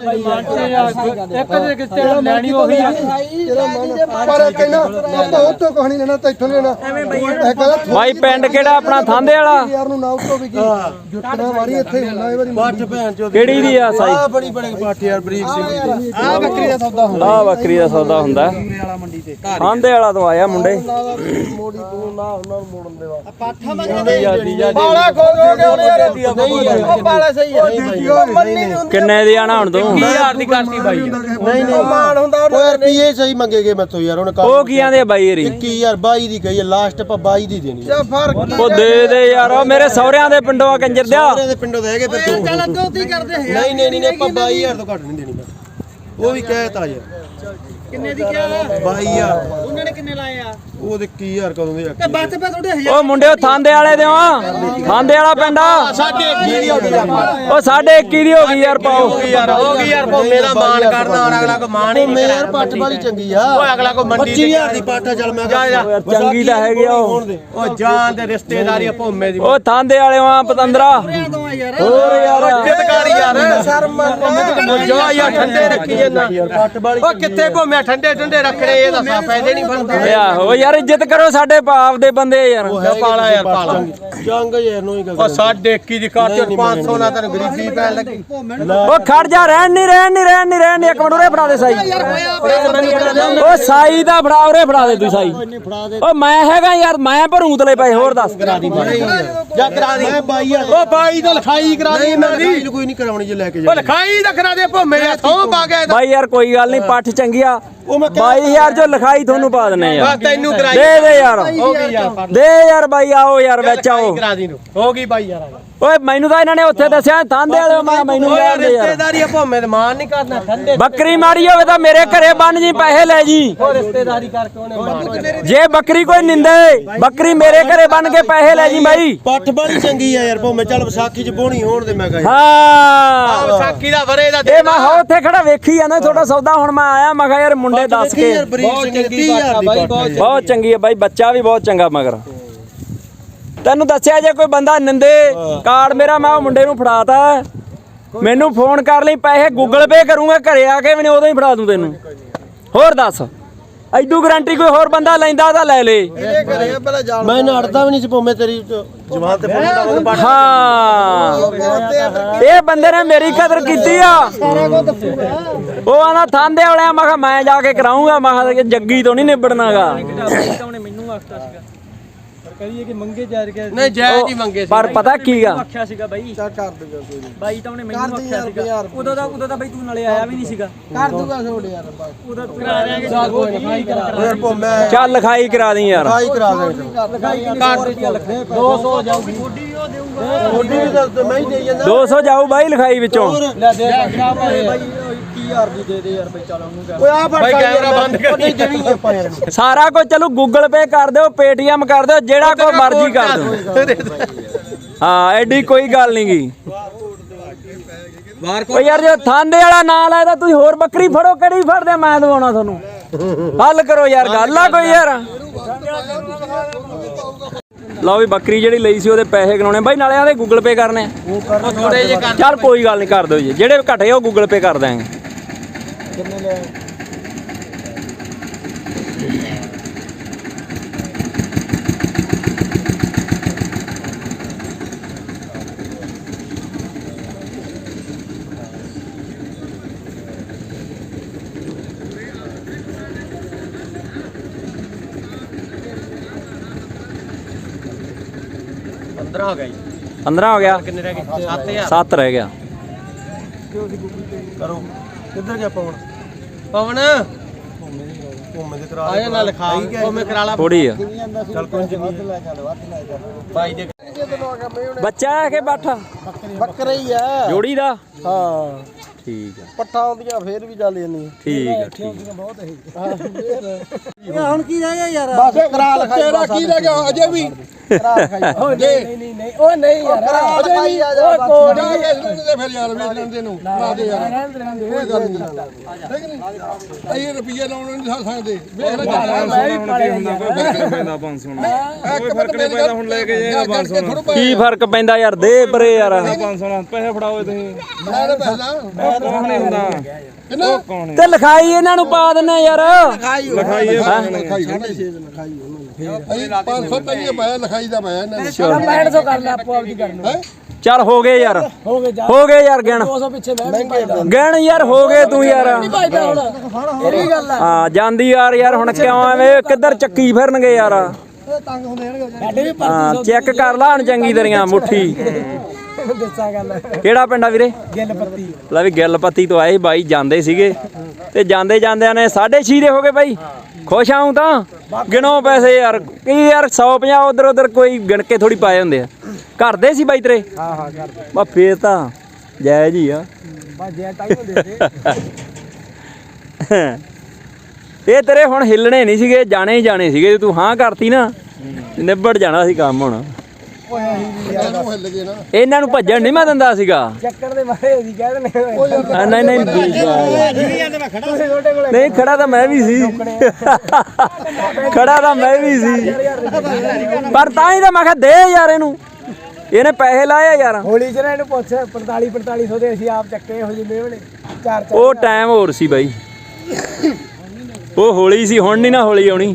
ਇੱਕ ਦੇ ਕਿਤੇ ਲੈਣੀ ਉਹੀ ਆ ਪਰ ਕਹਿੰਦਾ ਆਪਾਂ ਉਹ ਤੋਂ ਕਹਾਣੀ ਲੈਣਾ ਤੇ ਇੱਥੋਂ ਲੈਣਾ। ਇਹ ਕਹਿੰਦਾ ਬਾਈ ਪਿੰਡ ਕਿਹੜਾ ਆਪਣਾ ਥਾਂਦੇ ਵਾਲਾ? ਯਾਰ ਨੂੰ ਨਾ ਉੱਤੋਂ ਵੀ ਕੀ ਜੁੱਤਣਾ ਵਾਰੀ ਇੱਥੇ ਹੁੰਦਾ ਇਹ ਵਾਰੀ ਪੱਠ ਭੈਣ ਚੋ ਕਿਹੜੀ ਦੀ ਆ ਸਾਈ? ਆ ਬੜੀ ਬੜੀ ਪੱਠ ਯਾਰ ਬਰੀਕ ਸੀ ਆ ਬੱਕਰੀ ਦਾ ਸੌਦਾ ਹੁੰਦਾ। ਆ ਬੱਕਰੀ ਦਾ ਸੌਦਾ ਹੁੰਦਾ। ਥਾਂਦੇ ਵਾਲਾ ਤੋਂ। ਆਇਆ ਮੁੰਡੇ। ਮੋੜੀ ਤੂੰ ਨਾ ਉਹਨਾਂ ਨੂੰ ਮੋੜਨ ਦੇਵਾ ਬਾਲਾ ਖੋ ਖੋ ਕੇ ਉਹਨੇ ਯਾਰ ਨਹੀਂ ਯਾਰ ਉਹ ਬਾਲਾ ਸਹੀ ਹੈ ਕਿੰਨੇ ਦੀ ਆਣਾ ਹੁਣ ਤੂੰ 20000 ਦੀ ਕਰਤੀ ਬਾਈ? ਨਹੀਂ ਨਹੀਂ। ਮਾਨ ਹੁੰਦਾ ਉਹ ਯਾਰ ਪੀਏ ਸਹੀ ਮੰਗੇਗੇ ਮੈਥੋਂ ਯਾਰ ਉਹਨੇ ਉਹ ਕੀ ਆਂਦੇ ਬਾਈ ਏਰੀ 21022 ਦੀ ਕਹੀ ਲਾਸਟ ਆਪਾਂ 22 ਦੀ ਦੇਣੀ ਆ। ਫ਼ਰਕ ਉਹ ਦੇ ਦੇ ਯਾਰ ਉਹ ਮੇਰੇ ਸਹੁਰਿਆਂ ਦੇ ਪਿੰਡੋਂ ਆ ਕੰਜਰ ਦਿਆ ਸਾਰੇ ਦੇ ਪਿੰਡੋਂ ਦੇ ਹੈਗੇ ਫਿਰ ਤੂੰ। ਚੱਲ ਅੱਗੇ ਕਰਦੇ ਨਹੀਂ ਨਹੀਂ ਨਹੀਂ ਆਪਾਂ 22000 ਤੋਂ ਘੱਟ ਨਹੀਂ ਦੇਣੀ ਬਸ ਉਹ ਵੀ ਕਹਿਤਾ ਯਾਰ। ਕਿੰਨੇ ਦੀ ਕਿਹਾ? 22000 ਉਹਨਾਂ ਨੇ ਕਿੰਨੇ ਲਾਏ ਆ? ਉਹ ਦੇ 21000 ਕਦੋਂ ਦੇ ਤੇ ਬਾਅਦ ਚ ਪੈ ਤੁਹਾਡੇ ਹਜ਼ਾਰ ਉਹ ਮੁੰਡੇ ਉਹ ਥਾਂਦੇ ਵਾਲੇ ਦੇ ਆ ਥਾਂਦੇ ਵਾਲਾ ਪਿੰਡ ਆ। ਸਾਡੇ 21 ਦੀ ਹੋ ਗਈ ਯਾਰ ਉਹ ਸਾਡੇ 21 ਦੀ ਹੋ ਗਈ ਯਾਰ ਪਾਓ। ਯਾਰ ਹੋ ਗਈ ਯਾਰ ਭੋਮੇ ਦਾ ਮਾਨ ਕਰਦਾ ਔਰ ਅਗਲਾ ਕੋ ਮਾਨ ਹੀ ਨਹੀਂ ਯਾਰ ਪੱਟ ਵਾਲੀ ਚੰਗੀ ਆ। ਓਏ ਅਗਲਾ ਕੋ ਮੰਡੀ 25000 ਦੀ ਪੱਟ ਆ ਚੱਲ ਮੈਂ ਉਹ ਯਾਰ ਚੰਗੀ ਤਾਂ ਹੈਗੀ ਆ ਉਹ। ਉਹ ਜਾਨ ਦੇ ਰਿਸ਼ਤੇਦਾਰੀ ਆ ਭੋਮੇ ਦੀ। ਉਹ ਥਾਂਦੇ ਵਾਲੇ ਆ ਪਤੰਦਰਾ। ਤੋਂ ਆ ਯਾਰ। ਹੋਰ ਯਾਰ। ਇੱਜ਼ਤਕਾਰੀ ਯਾਰ। ਸ਼ਰਮ ਜੋ ਯਾਰ ਠੰਡੇ ਰੱਖੀ ਜਾਂਦਾ। ਉਹ ਕਿੱਥੇ ਘੁੰਮਿਆ? ਠੰਡੇ ਠੰਡੇ ਰੱਖਣੇ ਇਹ ਤਾਂ ਫਾਇਦੇ ਨਹੀਂ ਬਣਦੇ। ਆਹੋ ਯਾਰ ਇੱਜ਼ਤ ਕਰੋ ਸਾਡੇ ਬਾਪ ਦੇ ਬੰਦੇ ਯਾਰ। ਪਾਲਾ ਯਾਰ ਪਾਲਾ। ਚੰਗ। ਯਾਰ ਨੂੰ ਹੀ ਗੱਲ ਉਹ ਸਾਡੇ 21 ਦੀ ਕਾਤੇ 500 ਨਾਲ ਤੈਨੂੰ ਗਰੀਬੀ ਪੈਣ ਲੱਗੀ। ਉਹ ਖੜ ਜਾ ਰਹਿਣ ਨਹੀਂ ਰਹਿਣ ਨਹੀਂ ਰਹਿਣ ਨਹੀਂ ਰਹਿਣ ਨਹੀਂ ਇੱਕ ਮਿੰਟ ਉਰੇ ਫੜਾ ਦੇ ਸਾਈ। ਉਹ ਸਾਈ ਦਾ ਫੜਾ ਉਰੇ ਫੜਾ ਦੇ ਤੂੰ ਸਾਈ। ਉਹ ਮੈਂ ਹੈਗਾ ਯਾਰ ਮੈਂ ਭਰੂ ਤਲੇ ਪਏ ਹੋਰ ਦੱਸ। ਜਾ ਕਰਾ ਦੀ। ਮੈਂ ਬਾਈ ਉਹ ਬਾਈ ਤੋਂ ਲਿਖਾਈ ਕਰਾ ਦੀ ਮੇਰੀ ਕੋਈ ਨਹੀਂ ਕਰਾਉਣੀ ਜੇ ਲੈ ਕੇ ਜਾ ਲਿਖਾਈ ਤਾਂ ਕਰਾ ਦੇ ਭੋਮੇ ਦੇ ਥੋਂ ਪਾ ਗਿਆ ਬਾਈ ਯਾਰ ਕੋਈ ਗੱਲ ਨਹੀਂ ਪੱਠ ਚੰਗੀ ਆ ਉਹ ਮੈਂ 22000 ਜੋ ਲਿਖਾਈ ਤੁਹਾਨੂੰ ਪਾ ਦਨੇ ਯਾਰ ਬਸ ਤੈਨੂੰ ਕਰਾਈ ਦੇ ਦੇ ਯਾਰ। ਹੋ ਗਈ ਯਾਰ। ਦੇ ਯਾਰ ਬਾਈ ਆਓ ਯਾਰ ਵਿੱਚ ਆਓ। ਕਰਾ ਦੀ ਨੂੰ। ਹੋ ਗਈ ਬਾਈ ਯਾਰ। ਓਏ ਮੈਨੂੰ ਤਾਂ ਇਹਨਾਂ ਨੇ ਉੱਥੇ ਦੱਸਿਆ ਥਾਂਦੇ ਵਾਲੇ ਮੈਂ ਮੈਨੂੰ ਯਾਰ ਰਿਸ਼ਤੇਦਾਰੀ ਆ ਭੋਮੇ ਤੇ ਮਾਨ ਨਹੀਂ ਕਰਨਾ ਠੰਡੇ ਬੱਕਰੀ ਮਾਰੀ ਹੋਵੇ ਤਾਂ ਮੇਰੇ ਘਰੇ ਬੰਨ ਜੀ ਪੈਸੇ ਲੈ ਜੀ। ਉਹ ਰਿਸ਼ਤੇਦਾਰੀ ਕਰਕੇ ਉਹਨੇ ਮਾਨ ਜੇ ਬੱਕਰੀ ਕੋਈ ਨਿੰਦੇ ਬੱਕਰੀ ਮੇਰੇ ਘਰੇ ਬੰਨ ਕੇ ਪੈਸੇ ਲੈ ਜੀ ਬਾਈ। ਪੱਠ ਬੜੀ ਚੰਗੀ ਆ ਯਾਰ ਭੋਮੇ ਚੱਲ ਵਿਸਾਖੀ ਚ ਬੋਣੀ ਹੋਣ ਦੇ ਮੈਂ ਕਹਾਂ ਹਾਂ। ਵਿਸਾਖੀ ਦਾ ਵਰੇ ਦਾ ਇਹ ਮੈਂ ਉੱਥੇ ਖੜਾ ਵੇਖੀ ਜਾਂਦਾ ਤੁਹਾਡਾ ਸੌਦਾ ਹੁਣ ਮੈਂ ਆਇਆ ਮੈਂ ਕਿਹਾ ਯਾਰ ਮੁੰਡੇ ਦੱਸ ਕੇ। ਯਾਰ ਬਰੀਕ ਚੰਗੀ 30000 ਦੀ ਪੱਠ ਬਹੁਤ ਚੰਗੀ ਹੈ ਬਾਈ ਬੱਚਾ ਵੀ ਬਹੁਤ ਚੰਗਾ ਮਗਰ। ਤੈਨੂੰ ਦੱਸਿਆ ਜੇ ਕੋਈ ਬੰਦਾ ਨਿੰਦੇ ਕਾਰਡ ਮੇਰਾ ਮੈਂ ਉਹ ਮੁੰਡੇ ਨੂੰ ਫੜਾਤਾ। ਮੈਨੂੰ ਫੋਨ ਕਰ ਲਈ ਪੈਸੇ ਗੂਗਲ ਪੇ ਕਰੂੰਗਾ ਘਰੇ ਆ ਕੇ ਵੀ ਨਹੀਂ ਉਦੋਂ ਹੀ ਫੜਾ ਦੂੰ ਤੈਨੂੰ। ਹੋਰ ਦੱਸ। ਐਡੂ ਗਾਰੰਟੀ ਕੋਈ ਹੋਰ ਬੰਦਾ ਲੈਂਦਾ ਤਾਂ ਲੈ ਲੇ। ਮੈਂ ਨੜਦਾ ਵੀ ਨਹੀਂ ਸੀ ਭੋਮੇ ਤੇਰੀ ਜਵਾਨ ਤੇ ਫੋਨ ਲਾਉਂਦੇ ਪੱਠ ਹਾਂ। ਇਹ ਬੰਦੇ ਨੇ ਮੇਰੀ ਕਦਰ ਕੀਤੀ ਆ। ਉਹ ਆਣਾ ਥਾਂਦੇ ਵਾਲਿਆ ਮੈਂ ਕਿਹਾ ਮੈਂ ਜਾ ਕੇ ਕਰਾਉਂਗਾ ਮੈਂ ਕਿਹਾ ਜੱਗੀ ਤੋਂ ਨਹੀਂ ਨਿਬੜਨਾਗਾ। ਮੈਨੂੰ ਆਖਤਾ ਸੀਗਾ। ਪਰ ਕਹੀਏ ਕਿ ਮੰਗੇ ਜਾ ਕੇ ਨਹੀਂ ਜਾਇਜ਼ ਹੀ ਮੰਗੇ ਸੀ। ਪਰ ਪਤਾ ਕੀ ਆ? ਆਖਿਆ ਸੀਗਾ ਬਾਈ। ਕਰ ਦੂਗਾ ਕੋਈ ਬਾਈ ਤਾਂ ਉਹਨੇ ਮੈਨੂੰ ਆਖਿਆ ਸੀਗਾ। ਉਦੋਂ ਦਾ ਉਦੋਂ ਦਾ ਬਾਈ ਤੂੰ ਨਾਲੇ ਆਇਆ ਵੀ ਨਹੀਂ ਸੀਗਾ। ਕਰ ਦੂਗਾ ਛੋੜ ਯਾਰ ਉਦੋਂ ਕਰਾ ਰਿਆਂਗੇ ਸਾਲ ਕੋਈ ਲਿਖਾਈ ਕਰਾ ਯਾਰ ਭੋਮੇ ਚੱਲ ਲਿਖਾਈ ਕਰਾ ਦੀ ਯਾਰ। ਲਿਖਾਈ ਕਰਾ ਦੇ 200 ਜਾਊਗੀ। ਥੋੜੀ ਵੀ ਦੱਸ ਮੈਂ ਹੀ ਦੇ ਜਾਂਦਾ। 200 ਜਾਊ ਬਾਈ ਲਿਖਾਈ ਵਿੱਚੋਂ। ਲੈ ਦੇ। ਰੱਖਣਾ ਭਾਈ ਬਾਈ। 20000 ਦੀ ਦੇ ਦੇ ਯਾਰ ਬਈ ਚੱਲ ਉਹਨੂੰ ਕਰ ਓਏ ਆ ਫੜ ਕੈਮਰਾ ਬੰਦ ਕਰ ਨਹੀਂ ਦੇਣੀ ਆਪਾਂ ਯਾਰ। ਸਾਰਾ ਕੁਝ ਚਲੋ ਗੂਗਲ ਪੇ ਕਰ ਦਿਓ ਪੇਟੀਐਮ ਕਰ ਦਿਓ ਜਿਹੜਾ ਕੋਈ ਮਰਜ਼ੀ ਕਰ ਦਿਓ। ਹਾਂ ਐਡੀ ਕੋਈ ਗੱਲ ਨਹੀਂ ਗੀ। ਓ ਯਾਰ ਜੇ ਥਾਂਦੇ ਵਾਲਾ ਨਾਂ ਲਾਇਆ ਤਾਂ ਤੁਸੀਂ ਹੋਰ ਬੱਕਰੀ ਫੜੋ ਕਿਹੜੀ ਫੜਦੇ ਮੈਂ ਦਵਾਉਣਾ ਤੁਹਾਨੂੰ। ਹੱਲ ਕਰੋ ਯਾਰ ਗੱਲ ਆ ਕੋਈ ਯਾਰ। ਲਓ ਵੀ ਬੱਕਰੀ ਜਿਹੜੀ ਲਈ ਸੀ ਉਹਦੇ ਪੈਸੇ ਗਣਾਉਣੇ ਬਾਈ ਨਾਲੇ ਆਦੇ ਗੂਗਲ ਪੇ ਕਰਨੇ ਆ। ਥੋੜੇ ਜੇ ਕਰ ਚੱਲ ਕੋਈ ਗੱਲ ਨਹੀਂ ਕਰ ਦਿਓ ਜੀ। ਜਿਹੜੇ ਘਟੇ ਉਹ ਗੂਗਲ ਪੇ ਕਰ ਦਾਂਗੇ ਅੰਦਰ ਆ ਗਈ 15 ਹੋ ਗਿਆ ਕਿੰਨੇ ਰਹਿ ਗਏ 7000 7 ਰਹਿ ਗਿਆ ਕਰੋ ਕਿੱਧਰ ਗਿਆ ਪਵਨ ਪਵਨ। ਭੋਮੇ ਦੇ ਕਰਾ ਆਇਆ ਨਾਲ ਲਿਖਾ ਭੋਮੇ ਕਰਾ ਲਾ। ਥੋੜੀ ਆ। ਚੱਲ ਕੋਈ ਨਹੀਂ ਭਾਈ ਦੇ ਬੱਚਾ ਹੈ ਕਿ ਬਾਠਾ। ਬੱਕਰਾ ਹੀ ਆ। ਜੋੜੀ ਦਾ? ਹਾਂ। ਠੀਕ ਆ। ਪੱਠਾ ਆਉਂਦੀਆਂ ਫੇਰ ਵੀ ਚੱਲ ਜਾਂਦੀਆਂ। ਠੀਕ ਆ ਠੀਕ ਆ। ਹੁਣ ਕੀ ਰਹਿ ਗਿਆ ਯਾਰ? ਬਸ ਕਰਾ ਲਿਖਾਈ ਤੇਰਾ ਕੀ ਰਹਿ ਗਿਆ? ਅਜੇ ਵੀ ਕਰਾ ਲਿਖਾਈ। ਨਹੀਂ ਨਹੀਂ ਨਹੀਂ ਉਹ ਨਹੀਂ ਯਾਰ। ਕਰਾ ਲਿਖਾਈ ਆ ਜਾ ਕੋੜੀ ਫਿਰ ਯਾਰ ਵੇਚ ਲੈਂਦੇ ਨੂੰ ਲਾ ਦੇ ਯਾਰ। ਕੋਈ ਗੱਲ ਨਹੀਂ। ਠੀਕ ਨਹੀਂ? ਅਸੀਂ ਰੁਪਈਏ ਲਾਉਣ ਨਹੀਂ ਸਾ ਸਕਦੇ ਵੇਖ ਲੈ ਇੱਕ ਫ਼ਰਕ ਨਹੀਂ ਪੈਦਾ ਹੁਣ ਲੈ ਕੇ ਜਾਏਗਾ 500 ਕੀ ਫ਼ਰਕ ਪੈਂਦਾ ਯਾਰ ਦੇ ਪਰੇ ਯਾਰ। 500 ਪੈਸੇ ਫੜਾਓ ਤੁਸੀਂ ਮੈਂ ਤਾਂ ਤੇ ਲਿਖਾਈ ਇਹਨਾਂ ਨੂੰ ਪਾ ਦਿੰਨੇ ਯਾਰ। ਲਿਖਾਈ ਅਸੀਂ 500 ਤਈਏ ਪਾਇਆ ਲਿਖਾਈ ਦਾ ਪਾਇਆ ਇਹਨਾਂ ਨੇ। 6500 ਕਰ ਲੈ ਆਪੋ ਆਪਦੀ ਕਰ ਲਓ ਚੱਲ ਹੋ ਗਏ ਯਾਰ। ਹੋ ਗਏ ਜਾ। ਹੋ ਗਏ ਯਾਰ ਗਿਣ। 200 ਪਿੱਛੇ ਬਹਿ ਨਹੀਂ ਪਾਈਦਾ ਗਿਣ ਯਾਰ ਹੋ ਗਏ ਤੂੰ ਯਾਰ। ਇਹ ਗੱਲ ਆ। ਹਾਂ ਜਾਂਦੀ ਯਾਰ ਯਾਰ ਹੁਣ ਕਿਉਂ ਐਵੇਂ? ਕਿੱਧਰ ਚੱਕੀ ਫਿਰਨਗੇ ਯਾਰ? ਚੈੱਕ ਕਰ ਲਾ ਹੁਣ ਚੰਗੀ ਤਰੀਆਂ ਮੁੱਠੀ। ਦੱਸਾਂ ਗੱਲ। ਕਿਹੜਾ ਪਿੰਡ ਆ ਵੀਰੇ? ਗਿੱਲ ਪੱਤੀ ਲੈ ਵੀ ਗਿੱਲ ਪੱਤੀ ਤੋਂ ਆਏ ਬਾਈ ਜਾਂਦੇ ਸੀਗੇ। ਤੇ ਜਾਂਦੇ ਜਾਂਦਿਆਂ ਨੇ 6.5 ਦੇ ਹੋ ਗਏ ਬਾਈ। ਖੁਸ਼ ਆਉਂ ਤਾਂ। ਗਿਣੋ ਪੈਸੇ ਯਾਰ। ਕੀ ਯਾਰ 150 ਉਧਰ ਉਧਰ ਕੋਈ ਗਿਣ ਕੇ ਥੋੜੀ ਪਾਏ ਹੁੰਦੇ ਆ। ਘਰ ਦੇ ਸੀ ਬਾਈ ਤੇਰੇ? ਹਾਂ ਹਾਂ ਕਰ ਬਾ ਫੇਰ ਤਾਂ ਜਾਇਜ਼ ਹੀ ਆ। ਦੇ ਇਹ ਤੇਰੇ ਹੁਣ ਹਿੱਲਣੇ ਨਹੀਂ ਸੀਗੇ ਜਾਣੇ ਹੀ ਜਾਣੇ ਸੀਗੇ। ਤੂੰ ਹਾਂ ਕਰਤੀ ਨਾ ਨਿਬੜ ਜਾਣਾ ਸੀ ਕੰਮ ਹੁਣ। ਓਏ ਅਸੀਂ ਵੀ ਯਾਰ। ਇਹਨੂੰ ਹਿੱਲ ਗਏ ਨਾ। ਇਹਨਾਂ ਨੂੰ ਭੱਜਣ ਨਹੀਂ ਮੈਂ ਦਿੰਦਾ ਸੀਗਾ। ਚੱਕਰ ਦੇ ਮਾਰੇ ਅਸੀਂ ਕਹਿ ਦਿੰਦੇ ਆ, ਨਹੀਂ ਨਹੀਂ ਤੁਸੀਂ ਛੋਟੇ ਕੋਲੇ ਨਹੀਂ ਖੜਾ ਤਾਂ ਮੈਂ ਵੀ ਸੀ। ਖੜਾ ਤਾਂ ਮੈਂ ਵੀ ਸੀ। ਪਰ ਤਾਂ ਹੀ ਤਾਂ ਮੈਂ ਕਿਹਾ ਦੇ ਯਾਰ ਇਹਨੂੰ। ਇਹਨੇ ਪੈਸੇ ਲਾਏ ਆ ਯਾਰ। ਹੋਲੀ ਚ ਨਾ ਇਹਨੂੰ ਪੁੱਛ 45 4500 ਦੇ ਅਸੀਂ ਆਪ ਚੱਕੇ ਇਹੋ ਜਿਹੇ ਮੇਵਣੇ। ਚਾਰ ਚਾਰ ਉਹ ਟਾਈਮ ਹੋਰ ਸੀ ਬਾਈ। ਉਹ ਹੋਲੀ ਸੀ ਹੁਣ ਨਹੀਂ ਨਾ ਹੋਲੀ ਆਉਣੀ।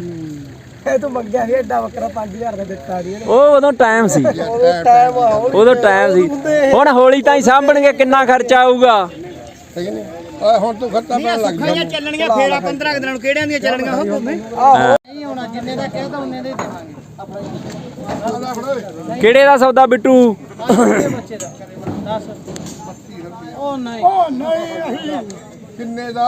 ਇਹ ਤੂੰ ਮੰਗਿਆ ਸੀ ਐਡਾ ਬੱਕਰਾ 5000 ਦਾ ਦਿੱਤਾ ਦੀ ਇਹਨੇ ਉਹ ਉਦੋਂ ਟਾਈਮ ਸੀ ਟਾਈਮ ਆ ਉਦੋਂ ਟਾਈਮ ਸੀ ਹੁਣ ਹੋਲੀ ਤਾਂ ਹੀ ਸਾਂਭਣਗੇ ਕਿੰਨਾ ਖਰਚਾ ਆਊਗਾ ਠੀਕ ਨਹੀਂ ਆ ਹੁਣ ਤੂੰ ਖਰਚਾ ਪੈਣ ਲੱਗ ਗਿਆ ਚੱਲਣੀਆਂ ਫੇਰਾ 15 ਦਿਨਾਂ ਨੂੰ ਕਿਹੜਿਆਂ ਦੀਆਂ ਚੱਲਣੀਆਂ ਹੋ ਤੁਮੇ ਨਹੀਂ ਹੋਣਾ ਜਿੰਨੇ ਦਾ ਕਹਿਦਾ ਉਹਨੇ ਦੇ ਦੇਵਾਂਗੇ ਕਿਹੜੇ ਦਾ ਸੌਦਾ ਬਿੱਟੂ ਬੱਚੇ ਦਾ ਦੱਸ ਉਹ ਨਹੀਂ ਕਿੰਨੇ ਦਾ?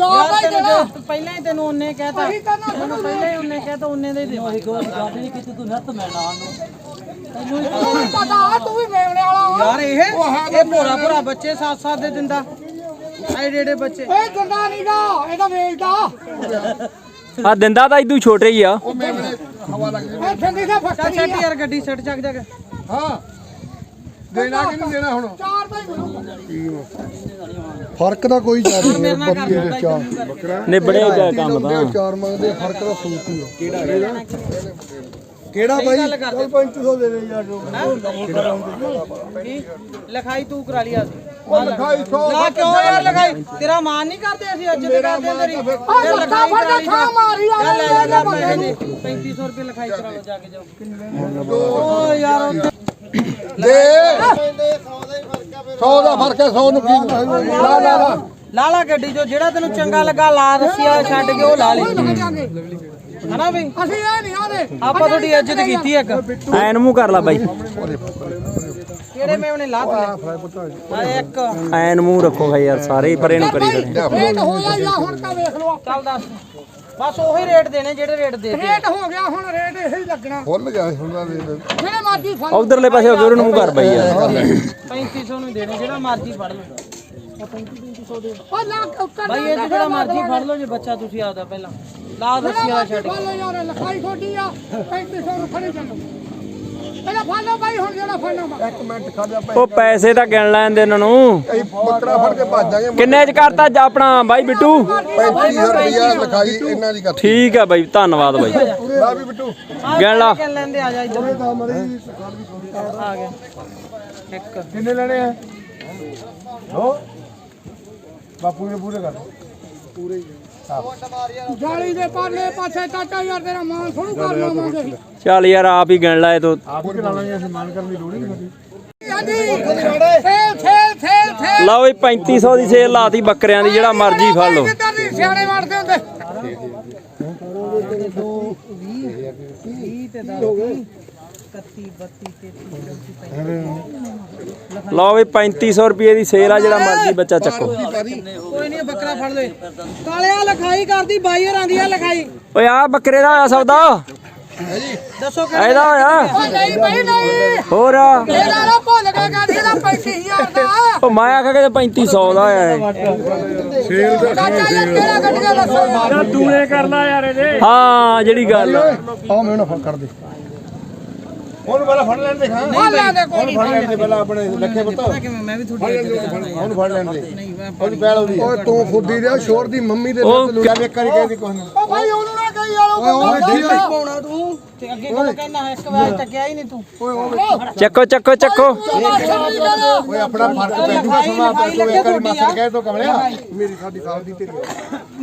ਯਾਰ ਤੈਨੂੰ ਜੋ ਪਹਿਲਾਂ ਹੀ ਤੈਨੂੰ ਉਹਨੇ ਕਹਿਤਾ। ਤੈਨੂੰ ਪਹਿਲਾਂ ਹੀ ਉਹਨੇ ਕਹਿਤਾ ਉਹਨੇ ਦੇ ਦੇਵਾਂਗੇ। ਗੱਲ ਨਹੀਂ ਕੀਤੀ ਤੂੰ ਨੱਤ ਮੈਂ ਨਾਲ ਨੂੰ। ਤੈਨੂੰ ਹੀ ਪਤਾ ਤੂੰ ਵੀ ਮੇਵਣੇ ਵਾਲਾ ਯਾਰ ਇਹ ਇਹ ਭੋਰਾ ਭੋਰਾ ਬੱਚੇ ਸਾਥ ਸਾਥ ਦੇ ਦਿੰਦਾ। ਐਡੇ ਐਡੇ ਬੱਚੇ। ਇਹ ਦਿੰਦਾ ਨਹੀਂਗਾ ਇਹਦਾ ਵੇਚਦਾ। ਆ ਦਿੰਦਾ ਤਾਂ ਇਦੂ ਛੋਟੇ ਹੀ ਆ। ਉਹ ਮੇਰੇ ਹਵਾ ਲੱਗ ਠੰਡੀ ਦਾ ਫੱਕਾ ਛੱਡ ਯਾਰ ਗੱਡੀ ਛੱਡ ਚੱਕ ਜਾ ਕੇ ਹਾਂ। ਦੇਣਾ ਕਿ ਨਹੀਂ ਦੇਣਾ ਹੁਣ? ਚਾਰ ਭਾਈ ਫ਼ਰਕ ਤਾਂ ਕੋਈ ਜ਼ਿਆਦਾ ਮੇਰੇ ਨਾਲ ਕਰ ਦਿੰਦਾ ਚਾਰ। ਨਿਬੜੇ ਗਿਆ ਕੰਮ ਤਾਂ। ਚਾਰ ਮੰਗਦੇ ਫ਼ਰਕ ਤਾਂ ਸੂਤ ਹੀ ਕਿਹੜਾ? ਕਿਹੜਾ ਬਾਈ? ਗੱਲ ਕਰ ਦੇ 3500 ਦੇ ਦੇ ਯਾਰ। ਲਿਖਾਈ ਤੂੰ ਕਰਾ ਲਈ ਆ ਉਹ ਲਿਖਾਈ 100 ਲਾ ਕਿਉਂ ਯਾਰ ਲਿਖਾਈ? ਤੇਰਾ ਮਾਨ ਨਹੀਂ ਕਰਦੇ ਅਸੀਂ ਅੱਜ ਤੇ ਕਰਦੇ ਤੇਰੀ ਇਹ ਲਿਖਾਈ ਕਰਾ ਲਈ ਥਾ ਮਾਰੀ ਆ ਲੈ ਦੇ। 3500 ਰੁਪਏ ਲਿਖਾਈ ਕਰਾ ਲਓ ਜਾ ਕੇ ਜਾਓ। ਓ ਯਾਰ ਦੇ। 100 ਦਾ ਫ਼ਰਕ ਹੈ 100 ਨੂੰ ਕੀ ਲਾ ਲਾ ਲਾ। ਲਾ ਲਾ ਗੱਡੀ ਜੋ ਜਿਹੜਾ ਤੈਨੂੰ ਚੰਗਾ ਲੱਗਾ ਲਾ ਰੱਸੀਆ ਛੱਡ ਕੇ ਉਹ ਲਾ ਲਈ ਹਨਾ ਬਈ ਅਸੀਂ ਇਹ ਨਹੀਂ ਆਦੇ। ਆਪਾਂ ਤੁਹਾਡੀ ਇੱਜ਼ਤ ਕੀਤੀ ਇੱਕ। ਐਨ ਮੂੰਹ ਕਰ ਲਾ ਬਾਈ। ਕਿਹੜੇ ਮੇਵਨੇ ਲਾ ਤਾ ਆ ਇੱਕ। ਐਨ ਮੂੰਹ ਰੱਖੋ ਹੈ ਯਾਰ ਸਾਰੇ ਹੀ ਪਰੇ ਨੂੰ ਕਰੀ ਖੜੇ ਰੇਟ ਹੋਇਆ ਜਾਂ ਹੁਣ ਤਾਂ ਵੇਖ ਲਓ। ਚੱਲ ਦੱਸ। ਬਸ ਉਹੀ ਰੇਟ ਦੇਣੇ ਜਿਹੜੇ ਰੇਟ ਦੇ ਰੇਟ ਹੋ ਗਿਆ ਹੁਣ ਰੇਟ ਇਹੀ ਲੱਗਣਾ। ਖੁੱਲ ਗਿਆ ਹੁਣ ਦਾ ਦੇ ਦੇ ਜਿਹੜੇ ਮਰਜ਼ੀ ਫੜ ਉਧਰਲੇ ਪਾਸੇ ਹੋ ਕੇ ਉਹਨੂੰ ਮੂੰਹ ਕਰ ਬਾਈ ਯਾਰ 3500 ਨੂੰ ਦੇਣੇ ਜਿਹੜਾ ਮਰਜ਼ੀ ਫੜ ਲਓ। 3500 ਦੇ ਉਹ ਲਾ ਉੱਤਰ ਬਾਈ ਇਹ ਜਿਹੜਾ ਮਰਜ਼ੀ ਫੜ ਲਓ ਜੇ ਬੱਚਾ ਤੁਸੀਂ ਆਪਦਾ ਪਹਿਲਾਂ। ਲਾ ਦੱਸੀ ਵਾਲਾ ਛੱਡ ਲਓ ਯਾਰ ਲਿਖਾਈ ਛੋਟੀ ਆ 3500 ਨੂੰ ਫੜੇ ਚੱਲੋ। ਪਹਿਲਾਂ ਫੜ ਲਓ ਬਾਈ ਹੁਣ ਜਿਹੜਾ ਫੜਨਾ ਵਾ ਇੱਕ ਮਿੰਟ ਖੜ ਜਾ ਉਹ ਪੈਸੇ ਤਾਂ ਗਿਣ ਲੈਣ ਦੇ ਇਹਨਾਂ ਨੂੰ। ਅਸੀਂ ਬੱਕਰਾ ਫੜ ਕੇ ਭੱਜ ਜਾਗੇ ਕਿੰਨੇ ਚ ਕਰਤਾ ਜ- ਆਪਣਾ ਬਾਈ ਬਿੱਟੂ? 3500 ਰੁਪਇਆ ਲਿਖਾਈ ਇਹਨਾਂ ਦੀ ਕਰ ਠੀਕ ਆ ਬਾਈ ਧੰਨਵਾਦ ਬਾਈ। ਲਾ ਵੀ ਬਿੱਟੂ। ਗਿਣ ਲਾ। ਕੇ ਲੈਂਦੇ ਆ ਜਾ ਇੱਧਰ। ਆ ਗਿਆ। ਇੱਕ। ਕਿੰਨੇ ਲੈਣੇ ਆ? ਹੋ ਬਾਪੂ ਨੇ ਪੂਰੇ ਕਰ ਜਾਲੀ ਦੇ ਪਾਲੇ ਪਾਸੇ ਚਾਚਾ ਯਾਰ ਤੇਰਾ ਮਾਨ ਥੋੜੂ ਕਰ ਲਵਾਂਗੇ। ਅਸੀਂ। ਚੱਲ ਯਾਰ ਆਪ ਹੀ ਗਿਣ ਲੈ ਤੋ। ਆਪ ਹੀ ਅਸੀਂ ਮਾਨ ਕਰਨ ਦੀ ਲੋੜ ਨਹੀਂ ਲਓ ਵੀ 3500 ਦੀ ਸੇਲ ਲਾਤੀ ਬੱਕਰਿਆਂ ਦੀ ਜਿਹੜਾ ਮਰਜ਼ੀ ਫੜ ਲਓ। ਦੀ ਲਓ ਵੀ 3500 ਰੁਪਏ ਦੀ ਸੇਲ ਆ ਜਿਹੜਾ ਮਰਜ਼ੀ ਬੱਚਾ ਚੱਕੋ। ਕੋਈ ਨਹੀਂ ਬੱਕਰਾ ਫੜ ਲੈ। ਕਾਲਿਆ ਲਿਖਾਈ ਕਰਦੀ ਬਾਈਅਰਾਂ ਦੀ ਆ ਲਿਖਾਈ। ਓਏ ਆ ਬੱਕਰੇ ਦਾ ਆ ਸੌਦਾ। ਦੱਸੋ ਕਿ ਇਹਦਾ ਹੋਇਆ। ਨਹੀਂ ਨਹੀਂ ਹੋਰ ਇਹਦਾ ਨਾ ਭੁੱਲ ਕੇ ਕਹਿੰਦੀ ਇਹਦਾ 35000 ਦਾ। ਉਹ ਮੈਂ ਆਖਿਆ ਕਿ 3500 ਦਾ ਆਇਆ ਕਿਹੜਾ ਗੱਡੀਆਂ ਦੱਸੋ? ਯਾਰ ਹਾਂ ਜਿਹੜੀ ਗੱਲ ਆ। ਆ ਮੈਨੂੰ ਫੜ ਕਰ ਦੇ। ਉਹਨੂੰ ਪਹਿਲਾਂ ਫੜ ਲੈਣ ਦੇ ਖਾਂ। ਫੜ ਲੈ ਦੇ ਕੋਈ ਉਹਨੂੰ ਫੜ ਲੈਣ ਦੇ ਪਹਿਲਾਂ ਆਪਣੇ ਲੱਖੇ ਕਿਵੇਂ ਮੈਂ ਵੀ ਤੁਹਾਡੇ ਉਹਨੂੰ ਫੜ ਲੈਣ ਦੇ। ਉਹਦੀ ਪੈਲ ਉਹਦੀ ਓਏ ਤੂੰ ਫੁੱਦੀ ਦੇ ਸ਼ੋਰ ਦੀ ਮੰਮੀ ਦੇ ਨਾਲ ਚੱਲ ਇੱਕ ਵਾਰੀ ਕਹਿੰਦੀ ਕੁਛ ਨਹੀਂ। ਉਹ ਭਾਈ ਉਹਨੂੰ ਨਾ ਕਹੀ ਯਾਰ ਉਹ ਬੰਦਾ ਪਾਉਣਾ ਤੂੰ ਤੇ ਅੱਗੇ ਕਦੋਂ ਕਹਿਣਾ ਇੱਕ ਵਾਰ ਚੱਕਿਆ ਹੀ ਨਹੀਂ ਤੂੰ। ਚੱਕੋ ਚੱਕੋ ਚੱਕੋ। ਓਏ ਆਪਣਾ ਫ਼ਰਕ ਪੈ ਜੂਗਾ ਸੁਣਾ ਪਰ ਤੂੰ ਇੱਕ ਵਾਰੀ ਮਾਸੜ ਕਹੇ ਤੋ ਕਮਲਿਆ। ਮੇਰੀ ਸਾਡੀ ਸਾਲ ਦੀ ਤੇਰੀ।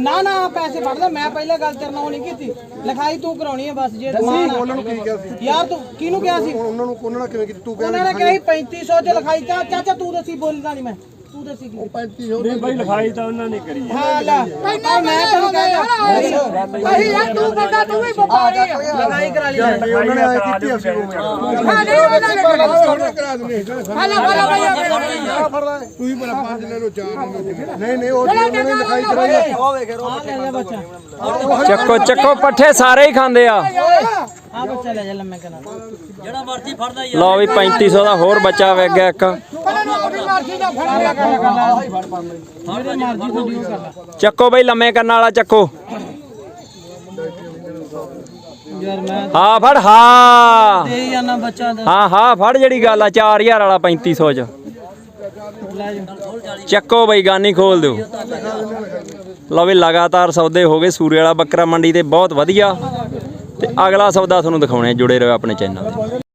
ਨਾ ਨਾ ਪੈਸੇ ਫੜਦਾ ਮੈਂ ਪਹਿਲਾਂ ਗੱਲ ਤੇਰੇ ਨਾਲ ਉਹ ਨਹੀਂ ਕੀਤੀ। ਲਿਖਾਈ ਤੂੰ ਕਰਾਉਣੀ ਹੈ ਬਸ ਜੇ ਆ। ਉਹਨਾਂ ਨੂੰ ਕੀ ਕਿਹਾ ਸੀ? ਯਾਰ ਤੂੰ ਕਿਹਨੂੰ ਕਿਹਾ ਸੀ। ਹੁਣ ਉਹਨਾਂ ਨੂੰ ਉਹਨਾਂ ਨਾਲ ਕਿਵੇਂ ਕੀਤੀ? ਤੂੰ ਉਹਨਾਂ ਨੇ ਕਿਹਾ ਸੀ 3500 ਚ ਲਿਖਾਈ ਕਾ ਚਾਚਾ ਤੂੰ ਦੱਸੀ ਬੋਲਦਾ ਨਹੀਂ ਮੈਂ। ਤੂੰ ਦੱਸੀ ਕੀ 3500 ਬਈ ਲਿਖਾਈ ਤਾਂ ਉਹਨਾਂ ਨੇ ਕਰੀ। ਹਾਂ ਲੈ। ਇੰਨਾ ਮੈਂ ਤੈਨੂੰ ਕਹਿਆ ਭਾਈ ਯਾਰ ਤੂੰ ਬੰਦਾ ਤੂੰ ਵੀ ਵਪਾਰੀ ਆ। ਲਿਖਾਈ ਕਰਾ ਲਈ। ਉਹਨਾਂ ਨੇ ਕੀਤੀ ਅਸੀਂ ਉਹ ਹਾਂ। ਨਹੀਂ ਉਹਨਾਂ ਨੇ ਕਰੀ ਕਰਾ ਦਿੰਦੇ ਫਾਲਾ ਫਾਲਾ ਭਾਈ ਤੂੰ ਹੀ ਬੜਾ ਪੰਜ ਦਿਨਾਂ ਨੂੰ ਚਾਰ ਦਿਨਾਂ ਨਹੀਂ ਨਹੀਂ ਉਹ ਉਹਨਾਂ ਨੇ ਲਿਖਾਈ ਕਰਾਈ ਲੈ ਜਾ ਬੱਚਾ। ਚੱਕੋ ਚੱਕੋ ਪੱਠੇ ਸਾਰੇ ਹੀ ਖਾਂਦੇ ਆ। ਆ ਬੱਚਾ ਲੈ ਜਾ ਲੰਮੇ ਕਨਾ ਲਓ ਵੀ 3500 ਦਾ ਹੋਰ ਬੱਚਾ ਵੇਖ ਗਿਆ ਇੱਕ। ਚੱਕੋ ਬਈ ਲੰਮੇ ਕੰਨਾਂ ਵਾਲਾ ਚੱਕੋ। ਹਾਂ ਫੜ ਹਾਂ। ਦੇ ਜਾਣਾ ਬੱਚਾ ਦਾ। ਹਾਂ ਹਾਂ ਫੜ ਜਿਹੜੀ ਗੱਲ ਆ 4000 ਵਾਲਾ 3500 ਚ। ਚੱਕੋ ਬਈ ਗਾਨੀ ਖੋਲ ਦਿਓ। ਲਓ ਵੀ ਲਗਾਤਾਰ ਸੌਦੇ ਹੋ ਗਏ। ਸੂਰੇ ਵਾਲਾ ਬੱਕਰਾ ਮੰਡੀ ਤੇ ਬਹੁਤ ਵਧੀਆ। ਤੇ ਅਗਲਾ ਸੌਦਾ ਤੁਹਾਨੂੰ ਦਿਖਾਉਣੇ ਜੁੜੇ ਰਹੋ ਆਪਣੇ ਚੈਨਲ ਤੇ।